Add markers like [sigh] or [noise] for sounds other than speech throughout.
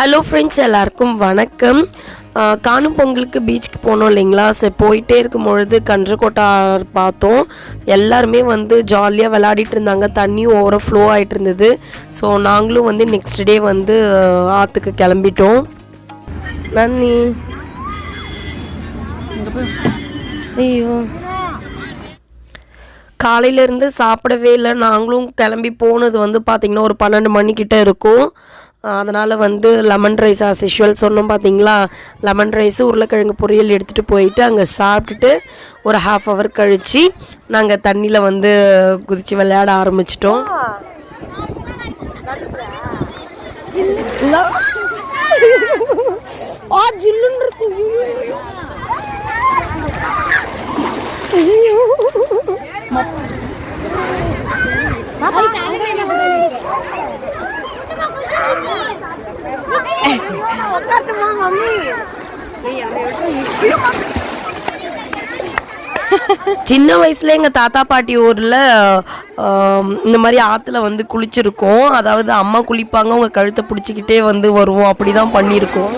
Hello friends எல்லாருக்கும் வணக்கம். காணும் பொங்கலுக்கு பீச்சுக்கு போனோம் இல்லைங்களா? சரி போயிட்டே இருக்கும் பொழுது கன்றக்கோட்டை பார்த்தோம். எல்லாருமே வந்து ஜாலியாக விளையாடிட்டு இருந்தாங்க. தண்ணியும் ஓவர ஃப்ளோ ஆகிட்டு இருந்தது. ஸோ நாங்களும் வந்து நெக்ஸ்ட் டே வந்து ஆற்றுக்கு கிளம்பிட்டோம். நன்னி. ஐயோ. காலையிலேருந்து சாப்பிடவே இல்லை. நாங்களும் கிளம்பி போனது வந்து பார்த்திங்கன்னா ஒரு பன்னெண்டு மணிக்கிட்ட இருக்கும். அதனால் வந்து லெமன் ரைஸ் ஆஸ் யூஷுவல் சொன்னோம் பார்த்தீங்களா லெமன் ரைஸு உருளைக்கிழங்கு பொரியல் எடுத்துகிட்டு போயிட்டு அங்கே சாப்பிட்டுட்டு ஒரு ஹாஃப் ஹவர் கழித்து நாங்கள் தண்ணியில் வந்து குதித்து விளையாட ஆரம்பிச்சிட்டோம். ஆ ஜில்லுன்னு இருக்கு [laughs] சின்ன வயசுல எங்க தாத்தா பாட்டி ஊர்ல இந்த மாதிரி ஆத்துல வந்து குளிச்சிருக்கோம். அதாவது அம்மா குளிப்பாங்க உங்க கழுத்தை பிடிச்சிக்கிட்டே வந்து வருவோம். அப்படிதான் பண்ணியிருக்கோம்.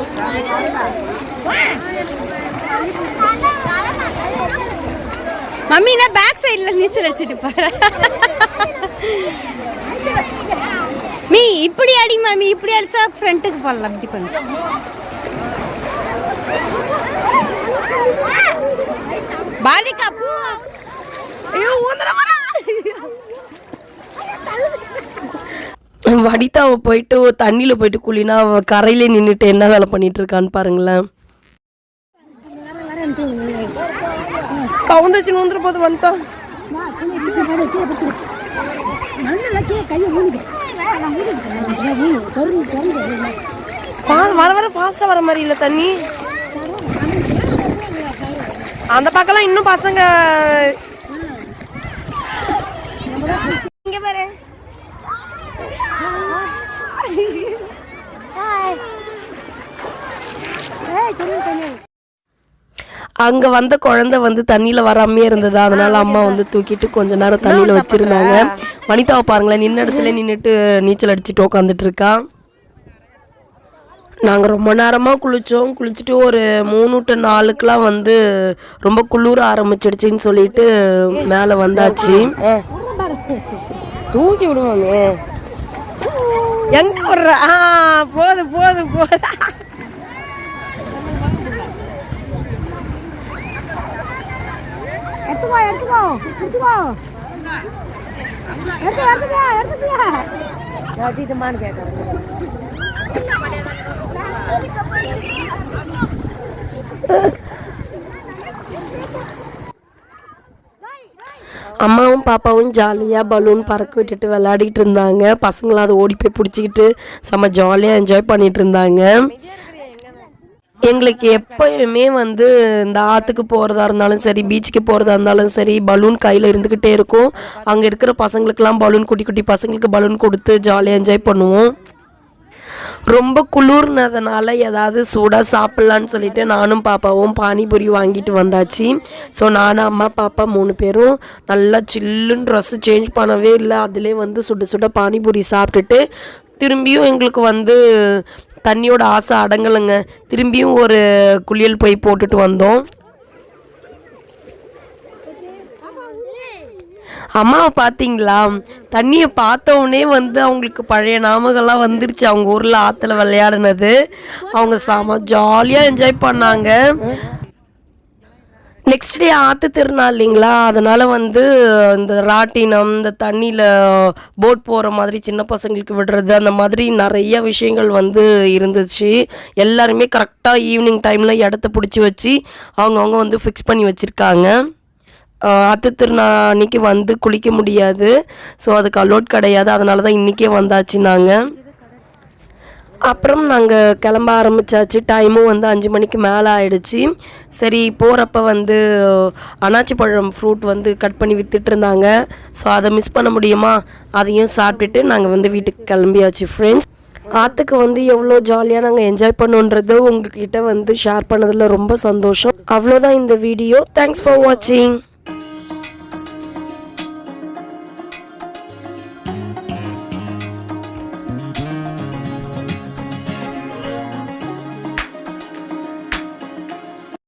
மம்மி நான் பேக் சைடுல நீச்சல் அடிச்சிட்டு பாரு [laughs] மீ இப்படி அடி மம்மி இப்படி அடிச்சா ஃப்ரண்ட்டுக்கு போடலாம் இப்படி பண்ணு. பாலிகா பூ. ஐயோ ஊந்துற வடிதாவை போயிட்டு தண்ணியில போயிட்டு குளினா அவ கரையிலே நின்றுட்டு என்ன வேலை பண்ணிட்டு இருக்கான்னு பாருங்களேன். கவுந்தச்சு நூந்துற போது வந்துட்டான் பா- வர வர ஃபாஸ்ட்டாக வர மாதிரி இல்லை தண்ணி. அந்த பக்கம்லாம் இன்னும் பசங்க இங்கே பாரு. அங்க வந்த குழந்தை வந்து தண்ணியில வராமே இருந்தது? அதனால அம்மா வந்து தூக்கிட்டு கொஞ்ச நேரம் தண்ணியில வச்சிருந்தாங்க. வனிதாவை பாருங்களேன் நின்ன இடத்துல நின்னுட்டு நீச்சல் அடிச்சுட்டு உட்காந்துட்டு இருக்கா. நாங்க ரொம்ப நேரமா குளிச்சோம். குளிச்சுட்டு ஒரு மூணு டு நாலுக்குலாம் வந்து ரொம்ப குளிர ஆரம்பிச்சிடுச்சுன்னு சொல்லிட்டு மேல வந்தாச்சு. தூக்கி விடுவாங்க எங்க விடுற? ஆ போது போது போது. எடுத்துக்கோ எடுத்துக்கோ பிடிச்சுக்கோ எடுத்து எடுத்துக்கோ எடுத்துக்கோ. ரஜிதமான்னு கேட்கறேன் அம்மாவும் பாப்பாவும் ஜாலியாக பலூன் பறக்க விட்டுட்டு விளையாடிட்டு இருந்தாங்க. பசங்களாம் அதை ஓடி போய் பிடிச்சிக்கிட்டு செம்ம ஜாலியாக என்ஜாய் பண்ணிட்டு இருந்தாங்க. எங்களுக்கு எப்பயுமே வந்து இந்த ஆற்றுக்கு போகிறதா இருந்தாலும் சரி பீச்சுக்கு போகிறதா இருந்தாலும் சரி பலூன் கையில் இருந்துக்கிட்டே இருக்கும். அங்கே இருக்கிற பசங்களுக்கெல்லாம் பலூன் குட்டி குட்டி பசங்களுக்கு பலூன் கொடுத்து ஜாலியாக என்ஜாய் பண்ணுவோம். ரொம்ப குளிர்னதுனால ஏதாவது சூடாக சாப்பிட்லான்னு சொல்லிட்டு நானும் பாப்பாவும் பானிபூரி வாங்கிட்டு வந்தாச்சு. ஸோ நானும் அம்மா பாப்பா மூணு பேரும் நல்லா சில்லுன்னு ட்ரெஸ்ஸு சேஞ்ச் பண்ணவே இல்லை. அதிலே வந்து சுட சுட பானிபூரி சாப்பிட்டுட்டு திரும்பியும் எங்களுக்கு வந்து தண்ணியோட ஆசை அடங்கலைங்க. திரும்பியும் ஒரு குளியல் போய் போட்டுட்டு வந்தோம். அம்மாவை பார்த்தீங்களா தண்ணியை பார்த்த வந்து அவங்களுக்கு பழைய ஞாபகம்லாம் வந்துருச்சு. அவங்க ஊரில் ஆற்றுல விளையாடினது. அவங்க செம ஜாலியாக என்ஜாய் பண்ணாங்க. நெக்ஸ்ட் டே ஆற்று திருநாள் இல்லைங்களா? அதனால் வந்து இந்த ராட்டினம் இந்த தண்ணியில் போட் போகிற மாதிரி சின்ன பசங்களுக்கு விடுறது அந்த மாதிரி நிறைய விஷயங்கள் வந்து இருந்துச்சு. எல்லாருமே கரெக்டாக ஈவினிங் டைமில் இடத்த பிடிச்சி வச்சு அவங்கவுங்க வந்து ஃபிக்ஸ் பண்ணி வச்சுருக்காங்க. ஆற்று திருநாள் அன்னைக்கு வந்து குளிக்க முடியாது. ஸோ அதுக்கு அலோட் கிடையாது. அதனால தான் இன்றைக்கே வந்தாச்சு நாங்கள் அப்புறம் நாங்கள் கிளம்ப ஆரம்பிச்சாச்சு. டைமும் வந்து அஞ்சு மணிக்கு மேலே ஆயிடுச்சு. சரி போகிறப்ப வந்து அனாச்சி பழம் ஃப்ரூட் வந்து கட் பண்ணி விற்றுட்ருந்தாங்க இருந்தாங்க. ஸோ அதை மிஸ் பண்ண முடியுமா? அதையும் சாப்பிட்டுட்டு நாங்கள் வந்து வீட்டுக்கு கிளம்பியாச்சு ஃப்ரெண்ட்ஸ் ஆற்றுக்கு வந்து எவ்வளோ ஜாலியாக நாங்கள் என்ஜாய் பண்ணோன்றது உங்ககிட்ட வந்து ஷேர் பண்ணதில் ரொம்ப சந்தோஷம். அவ்வளோதான் இந்த வீடியோ தேங்க்ஸ் ஃபார் வாட்சிங்